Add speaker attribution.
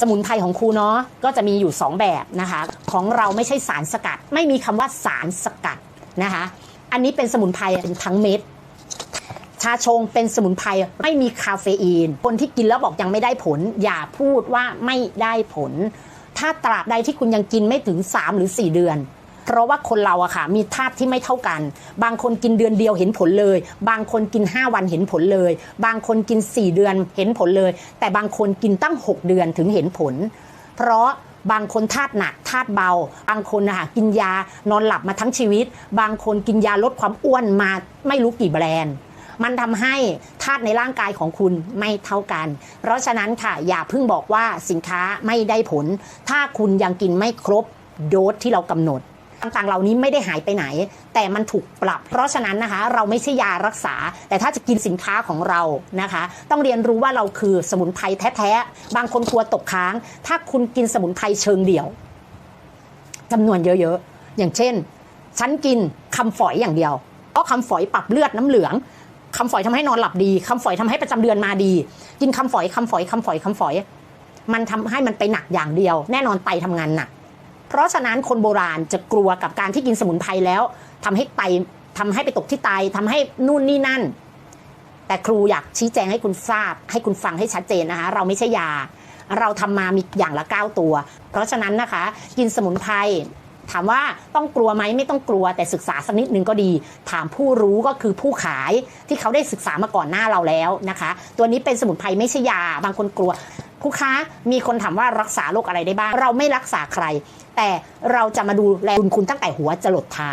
Speaker 1: สมุนไพรของครูเนาะก็จะมีอยู่ 2 แบบนะคะ ของเราไม่ใช่สารสกัด ไม่มีคำว่าสารสกัดนะคะ อันนี้เป็นสมุนไพรเป็นทั้งเม็ดชาชงเป็นสมุนไพรไม่มีคาเฟอีน คนที่กินแล้วบอกยังไม่ได้ผล อย่าพูดว่าไม่ได้ผล ถ้าตราบใดที่คุณยังกินไม่ถึง 3 หรือ 4 เดือน เพราะว่าคนเราอะค่ะมีธาตุที่ไม่เท่ากัน บางคนกินเดือนเดียวเห็นผลเลย บางคนกิน 5 วันเห็นผลเลย บางคนกิน 4 เดือนเห็นผลเลย แต่บางคนกินตั้ง 6 เดือนถึงเห็นผล เพราะบางคนธาตุหนักธาตุเบา บางคนนะคะกินยานอนหลับมาทั้งชีวิต บางคนกินยาลดความอ้วนมาไม่รู้กี่แบรนด์ มันทำให้ธาตุในร่างกายของคุณไม่เท่ากัน เพราะฉะนั้นค่ะอย่าเพิ่งบอกว่าสินค้าไม่ได้ผล ถ้าคุณยังกินไม่ครบโดสที่เรากำหนด ต่างๆ เหล่านี้ไม่ได้หายไปไหน แต่มันถูกปรับ เพราะฉะนั้นนะคะ เราไม่ใช่ยารักษา แต่ถ้าจะกินสินค้าของเรานะคะ ต้องเรียนรู้ว่าเราคือสมุนไพรแท้ๆ บางคนกลัวตกค้าง ถ้าคุณกินสมุนไพรเชิงเดี่ยวจำนวนเยอะๆ อย่างเช่น ฉันกินคำฝอยอย่างเดียวเพราะคำฝอยปรับเลือดน้ำเหลืองคำฝอยทำให้นอนหลับดีคำฝอยทำให้ประจำเดือนมาดี กินคำฝอยคำฝอยคำฝอยคำฝอย มันทำให้มันไปหนักอย่างเดียว แน่นอนไตทำงานหนัก เพราะฉะนั้นคนโบราณจะกลัวกับการที่กินสมุนไพรแล้วทำให้ไตทำให้ไปตกที่ไตทำให้นู่นนี่นั่น แต่ครูอยากชี้แจงให้คุณทราบ ให้คุณฟังให้ชัดเจนนะคะ เราไม่ใช่ยา เราทำมามีอย่างละ 9 ตัว เพราะฉะนั้นนะคะ กินสมุนไพรถามว่าต้องกลัวไหมไม่ต้องกลัวแต่ศึกษาสักนิดนึงก็ดี ถามผู้รู้ก็คือผู้ขายที่เขาได้ศึกษามาก่อนหน้าเราแล้วนะคะ ตัวนี้เป็นสมุนไพรไม่ใช่ยา บางคนกลัวผู้ค้ามีคนถามว่ารักษาโรคอะไรได้บ้าง เราไม่รักษาใคร แต่เราจะมาดูแลคุณคุณตั้งแต่หัวจรดเท้า